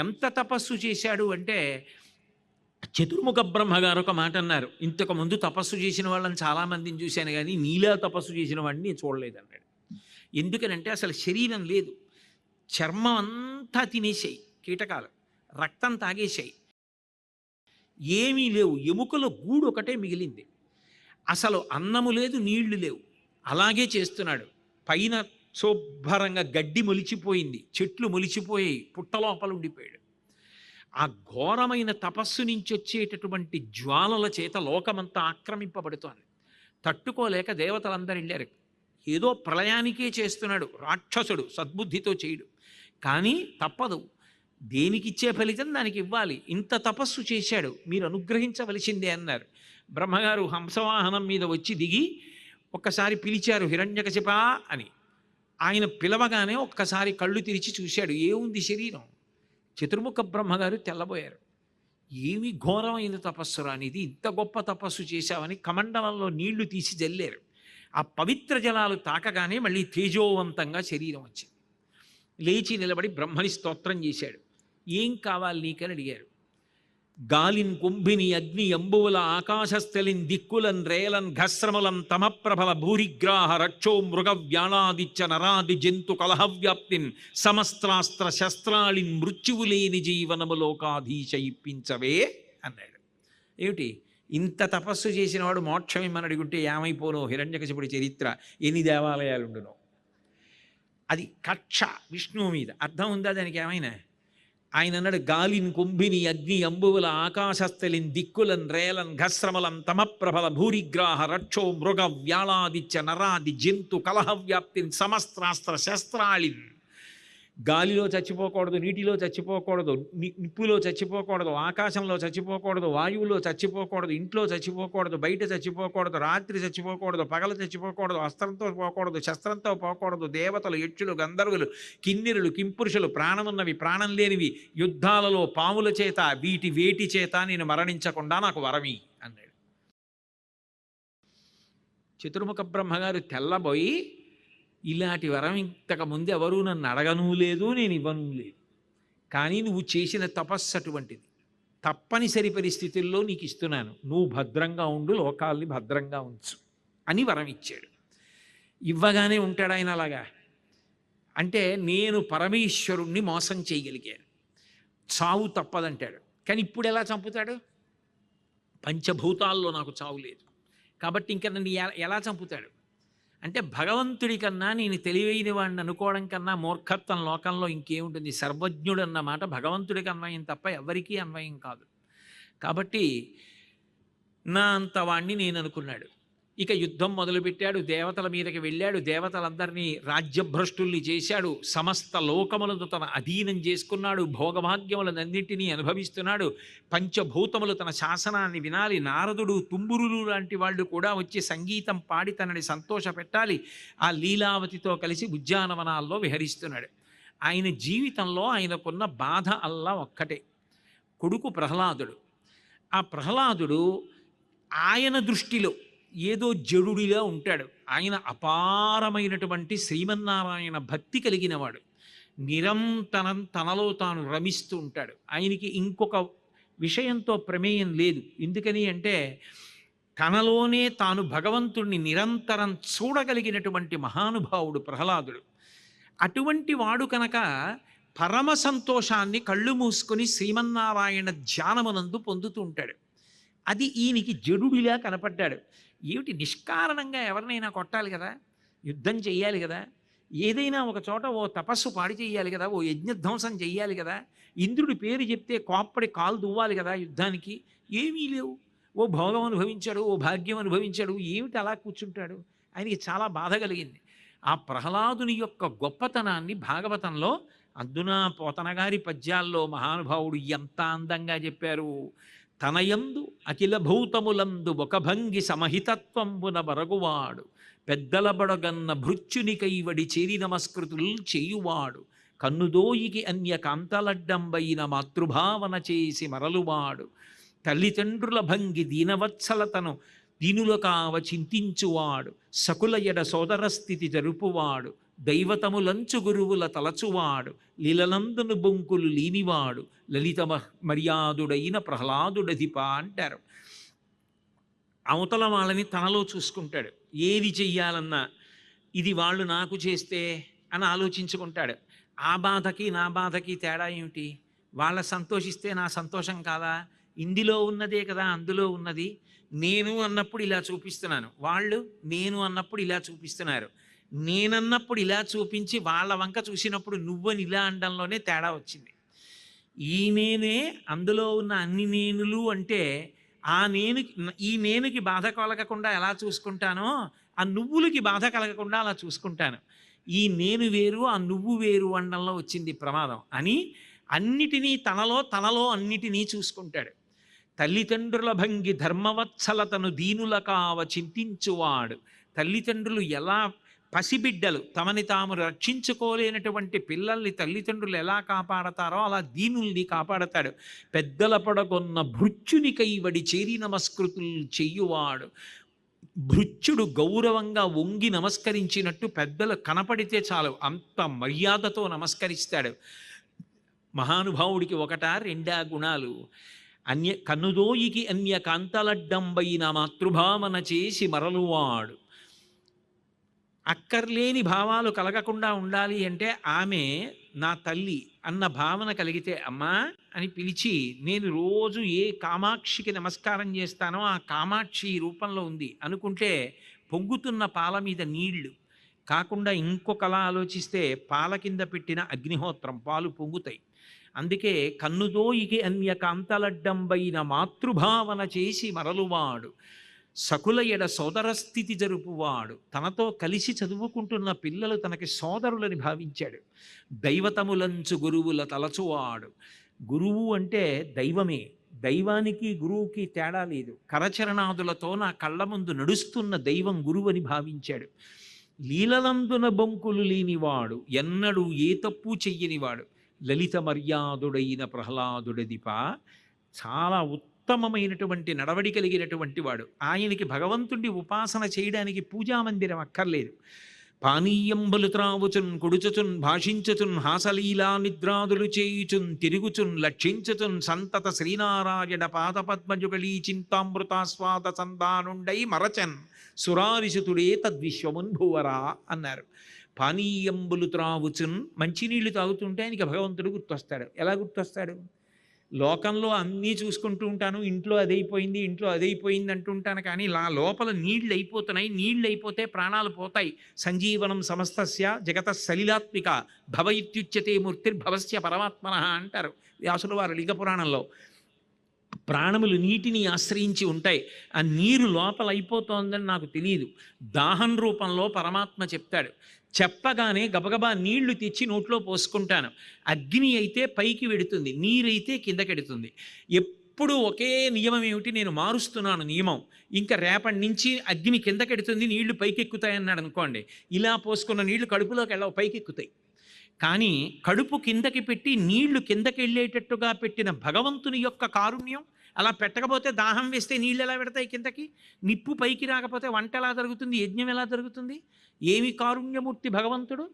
ఎంత తపస్సు చేశాడు అంటే చతుర్ముఖ బ్రహ్మగారు ఒక మాట అన్నారు. ఇంతకు ముందు తపస్సు చేసిన వాళ్ళని చాలామందిని చూశాను కానీ నీలా తపస్సు చేసిన వాడిని నేను చూడలేదన్నాడు ఎందుకనంటే అసలు శరీరం లేదు. చర్మం అంతా తినేసాయి కీటకాలు. రక్తం తాగేశాయి ఏమీ లేవు. ఎముకల గూడు ఒకటే మిగిలింది. అసలు అన్నము లేదు నీళ్ళు లేవు. అలాగే చేస్తున్నాడు. పైన శుభ్రంగా గడ్డి మొలిచిపోయింది చెట్లు మొలిచిపోయాయి పుట్టలోపల ఉండిపోయాడు. ఆ ఘోరమైన తపస్సు నుంచి వచ్చేటటువంటి జ్వాలల చేత లోకమంతా ఆక్రమింపబడుతోంది. తట్టుకోలేక దేవతలందరూ వెళ్ళారు. ఏదో ప్రళయానికే చేస్తున్నాడు రాక్షసుడు సద్బుద్ధితో చేయడు. కానీ తప్పదు. దేనికిచ్చే ఫలితం దానికి ఇవ్వాలి. ఇంత తపస్సు చేశాడు మీరు అనుగ్రహించవలసిందే అన్నారు. బ్రహ్మగారు హంసవాహనం మీద వచ్చి దిగి ఒక్కసారి పిలిచారు హిరణ్యకశిపా అని. ఆయన పిలవగానే ఒక్కసారి కళ్ళు తెరిచి చూశాడు. ఏముంది శరీరం? చతుర్ముఖ బ్రహ్మగారు తెల్లబోయారు. ఏమి ఘోరమైన తపస్సు అనేది ఇంత గొప్ప తపస్సు చేశావని కమండలంలో నీళ్ళు తీసి జల్లారు. ఆ పవిత్ర జలాలు తాకగానే మళ్ళీ తేజోవంతంగా శరీరం వచ్చింది. లేచి నిలబడి బ్రహ్మని స్తోత్రం చేశాడు. ఏం కావాలి నీకని అడిగారు. గాలిన్ కుంభిని అగ్ని అంబువుల ఆకాశస్థలిన్ దిక్కులన్ రేలన్ ఘస్రమలం తమప్రభల భూరిగ్రాహ రక్షో మృగ వ్యాళాదిచ్చ నరాది జంతు కలహవ్యాప్తిన్ సమస్త్రాస్త్ర శస్త్రాళిన్ మృత్యువులేని లేని జీవనములోకాధీశ ఇప్పించవే అన్నాడు. ఏమిటి? ఇంత తపస్సు చేసిన వాడు మోక్షం ఇమ్మని అడుగుంటే ఏమైపోను? హిరణ్యకశిపుడి చరిత్ర ఎన్ని దేవాలయాలుండునో? అది కక్ష విష్ణువు మీద. అర్థం ఉందా దానికి ఏమైనా? ఆయన అన్నాడు గాలిన్ కుంభిని అగ్ని అంబువుల ఆకాశస్థలిన్ దిక్కులన్ రేలన్ ఘస్రమలం తమప్రభల భూరిగ్రాహ రక్షో మృగ వ్యాళాదిత్య నరాది జంతు కలహవ్యాప్తిన్ సమస్త్రాస్త్ర శస్త్రాళిన్. గాలిలో చచ్చిపోకూడదు నీటిలో చచ్చిపోకూడదు నిప్పులో చచ్చిపోకూడదు ఆకాశంలో చచ్చిపోకూడదు వాయువులో చచ్చిపోకూడదు ఇంట్లో చచ్చిపోకూడదు బయట చచ్చిపోకూడదు రాత్రి చచ్చిపోకూడదు పగలు చచ్చిపోకూడదు అస్త్రంతో పోకూడదు శస్త్రంతో పోకూడదు దేవతలు యక్షులు గంధర్వులు కిన్నెరులు కింపురుషులు ప్రాణమున్నవి ప్రాణం లేనివి యుద్ధాలలో పాముల చేత వీటి వేటి చేత నేను మరణించకుండా నాకు వరమి అన్నాడు. చతుర్ముఖ బ్రహ్మగారు తెల్లబోయి ఇలాంటి వరం ఇంతకు ముందు ఎవరూ నన్ను అడగను లేదు నేను ఇవ్వను లేదు. కానీ నువ్వు చేసిన తపస్సు అటువంటిది. తప్పనిసరి పరిస్థితుల్లో నీకు ఇస్తున్నాను. నువ్వు భద్రంగా ఉండు లోకాల్ని భద్రంగా ఉంచు అని వరం ఇచ్చాడు. ఇవ్వగానే ఉంటాడు ఆయన అలాగా. అంటే నేను పరమేశ్వరుణ్ణి మోసం చేయగలిగాను. చావు తప్పదంటాడు. కానీ ఇప్పుడు ఎలా చంపుతాడు? పంచభూతాల్లో నాకు చావు లేదు. కాబట్టి ఇంకా నన్ను ఎలా చంపుతాడు? అంటే భగవంతుడి కన్నా నేను తెలివైన వాడిని అనుకోవడం కన్నా మూర్ఖత్వం లోకంలో ఇంకేముంటుంది? సర్వజ్ఞుడు అన్నమాట భగవంతుడికి అన్వయం తప్ప ఎవరికీ అన్వయం కాదు. కాబట్టి నా అంత వాణ్ణి నేను అనుకున్నాడు. ఇక యుద్ధం మొదలుపెట్టాడు దేవతల మీదకి వెళ్ళాడు దేవతలందరినీ రాజ్యభ్రష్టుల్ని చేశాడు సమస్త లోకములను తన అధీనం చేసుకున్నాడు భోగభాగ్యములనన్నింటినీ అనుభవిస్తున్నాడు పంచభూతములు తన శాసనాన్ని వినాలి నారదుడు తుంబురులు లాంటి వాళ్ళు కూడా వచ్చి సంగీతం పాడి తనని సంతోషపెట్టాలి ఆ లీలావతితో కలిసి ఉద్యానవనాల్లో విహరిస్తున్నాడు. ఆయన జీవితంలో ఆయనకున్న బాధ అల్లా ఒక్కటే కొడుకు ప్రహ్లాదుడు. ఆ ప్రహ్లాదుడు ఆయన దృష్టిలో ఏదో జడుడిలా ఉంటాడు. ఆయన అపారమైనటువంటి శ్రీమన్నారాయణ భక్తి కలిగినవాడు. నిరంతరం తనలో తాను రమిస్తూ ఉంటాడు. ఆయనకి ఇంకొక విషయంతో ప్రమేయం లేదు. ఎందుకని అంటే తనలోనే తాను భగవంతుణ్ణి నిరంతరం చూడగలిగినటువంటి మహానుభావుడు ప్రహ్లాదుడు. అటువంటి వాడు కనుక పరమ సంతోషాన్ని కళ్ళు మూసుకొని శ్రీమన్నారాయణ ధ్యానమునందు పొందుతూ ఉంటాడు. అది ఈయనకి జడుడిలా కనపడ్డాడు. ఏమిటి? నిష్కారణంగా ఎవరినైనా కొట్టాలి కదా? యుద్ధం చేయాలి కదా? ఏదైనా ఒక చోట ఓ తపస్సు పాడి చేయాలి కదా? ఓ యజ్ఞధ్వంసం చెయ్యాలి కదా? ఇంద్రుడి పేరు చెప్తే కోప్పడి కాలు దువ్వాలి కదా యుద్ధానికి? ఏమీ లేవు. ఓ భోగం అనుభవించాడు ఓ భాగ్యం అనుభవించాడు ఏమిటి అలా కూర్చుంటాడు? ఆయనకి చాలా బాధ కలిగింది. ఆ ప్రహ్లాదుని యొక్క గొప్పతనాన్ని భాగవతంలో అద్దునా పోతనగారి పద్యాల్లో మహానుభావుడు ఎంత అందంగా చెప్పారు. తనయందు అఖిల భూతములందు ఒక భంగి సమహితత్వంబున బరగువాడు పెద్దల బడగన్న భృత్యునికైవడి చేరి నమస్కృతులు చేయువాడు. కన్నుదోయికి అన్య కాంతలడ్డంబైన మాతృభావన చేసి మరలువాడు. తల్లిదండ్రుల భంగి దీనవత్సలతను దీనులు కావ చింతించువాడు. సకుల ఎడ సోదర స్థితి జరుపువాడు. దైవతములంచు గురువుల తలచువాడు లీలనందును బొంకులు లీనివాడు లలిత మర్యాదుడైన ప్రహ్లాదుడధిప అంటారు. అవతల వాళ్ళని తనలో చూసుకుంటాడు. ఏది చెయ్యాలన్నా ఇది వాళ్ళు నాకు చేస్తే అని ఆలోచించుకుంటాడు. ఆ బాధకి నా బాధకి తేడా ఏమిటి? వాళ్ళ సంతోషిస్తే నా సంతోషం కాదా? ఇందులో ఉన్నదే కదా అందులో ఉన్నది. నేను అన్నప్పుడు ఇలా చూపిస్తున్నాను. వాళ్ళు నేను అన్నప్పుడు ఇలా చూపిస్తున్నారు. నేనన్నప్పుడు ఇలా చూపించి వాళ్ళ వంక చూసినప్పుడు నువ్వని ఇలా అనడంలోనే తేడా వచ్చింది. ఈ నేనే అందులో ఉన్న అన్ని నేనులు అంటే ఆ నేను ఈ నేనుకి బాధ కలగకుండా ఎలా చూసుకుంటానో ఆ నువ్వులకి బాధ కలగకుండా అలా చూసుకుంటాను. ఈ నేను వేరు ఆ నువ్వు వేరు అనడంలో వచ్చింది ప్రమాదం అని అన్నిటినీ తనలో తనలో అన్నిటినీ చూసుకుంటాడు. తల్లిదండ్రుల భంగి ధర్మవత్సలతను దీనుల కావ చింతించువాడు. తల్లిదండ్రులు ఎలా పసిబిడ్డలు తమని తాము రక్షించుకోలేనటువంటి పిల్లల్ని తల్లిదండ్రులు ఎలా కాపాడతారో అలా దీనుల్ని కాపాడతాడు. పెద్దల పడగొన్న భృత్యునికై వడి చేరి నమస్కృతులు చెయ్యువాడు భృత్యుడు గౌరవంగా వంగి నమస్కరించినట్టు పెద్దలు కనపడితే చాలు అంత మర్యాదతో నమస్కరిస్తాడు. మహానుభావుడికి ఒకటా రెండా గుణాలు. అన్య కన్నుదోయికి అన్య కాంతలడ్డంబైన మాతృభావన చేసి మరలువాడు. అక్కర్లేని భావాలు కలగకుండా ఉండాలి అంటే ఆమె నా తల్లి అన్న భావన కలిగితే అమ్మా అని పిలిచి నేను రోజు ఏ కామాక్షికి నమస్కారం చేస్తానో ఆ కామాక్షి రూపంలో ఉంది అనుకుంటే పొంగుతున్న పాల మీద నీళ్ళు. కాకుండా ఇంకొకలా ఆలోచిస్తే పాల కింద పెట్టిన అగ్నిహోత్రం పాలు పొంగుతాయి. అందుకే కన్నుదోయికి అన్య కాంతలడ్డంబైన మాతృభావన చేసి మరలువాడు. సకుల ఎడ సోదర స్థితి జరుపువాడు. తనతో కలిసి చదువుకుంటున్న పిల్లలు తనకి సోదరులని భావించాడు. దైవతములంచు గురువుల తలచువాడు. గురువు అంటే దైవమే. దైవానికి గురువుకి తేడా లేదు. కరచరణాదులతో నా కళ్ళ ముందు నడుస్తున్న దైవం గురువు అని భావించాడు. లీలలందున బొంకులు లేనివాడు. ఎన్నడూ ఏ తప్పు చెయ్యనివాడు. లలిత మర్యాదుడైన ప్రహ్లాదుడదిప. చాలా ఉత్తమమైనటువంటి నడవడి కలిగినటువంటి వాడు. ఆయనకి భగవంతుడి ఉపాసన చేయడానికి పూజా మందిరం అక్కర్లేదు. పానీయం త్రావుచున్ కుడుచుచున్ భాషించుచున్ హాసలీలా నిద్రాదులు చేయుచున్ తిరుగుచున్ లక్షించుచున్ సంతత శ్రీనారాయణ పాదపద్మజుగళీ చింతామృతాస్వాద సందానుండై మరచన్ సురారిసుతుడే తద్విశ్వమున్ భువరా అన్నారు. పానీయంబులు త్రావుచున్ మంచినీళ్ళు తాగుతుంటే ఆయనకి భగవంతుడు గుర్తొస్తాడు. ఎలా గుర్తొస్తాడు? లోకంలో అన్నీ చూసుకుంటూ ఉంటాను. ఇంట్లో అదైపోయింది ఇంట్లో అదైపోయింది అంటుంటాను కానీ లా లోపల నీళ్ళు అయిపోతున్నాయి. నీళ్ళు అయిపోతే ప్రాణాలు పోతాయి. సంజీవనం సమస్తస్య జగత సలిలాత్మిక భవ ఇత్యుచ్యతే మూర్తిర్భవస్య పరమాత్మన అంటారు వ్యాసుల వారు లింగపురాణంలో ప్రాణములు నీటిని ఆశ్రయించి ఉంటాయి. ఆ నీరు లోపల అయిపోతోందని నాకు తెలియదు దాహం రూపంలో పరమాత్మ చెప్తాడు. చెప్పగానే గబగబా నీళ్ళు తెచ్చి నోట్లో పోసుకుంటాను. అగ్ని అయితే పైకి వెడుతుంది నీరైతే కిందకెడుతుంది. ఎప్పుడు ఒకే నియమం ఏమిటి? నేను మారుస్తున్నాను నియమం. ఇంకా రేపటి నుంచి అగ్ని కిందకెడుతుంది నీళ్ళు పైకి అన్నాడు అనుకోండి. ఇలా పోసుకున్న నీళ్ళు కడుపులోకి వెళ్ళవు పైకి ఎక్కుతాయి కానీ కడుపు కిందకి పెట్టి నీళ్ళు కిందకి వెళ్ళేటట్టుగా పెట్టిన భగవంతుని యొక్క కారుణ్యం అలా పెట్టకపోతే దాహం వేస్తే నీళ్ళు ఎలా పెడతాయి కిందకి? నిప్పు పైకి రాకపోతే వంట ఎలా జరుగుతుంది? యజ్ఞం ఎలా జరుగుతుంది? ఏమి కారుణ్యమూర్తి భగవంతుడు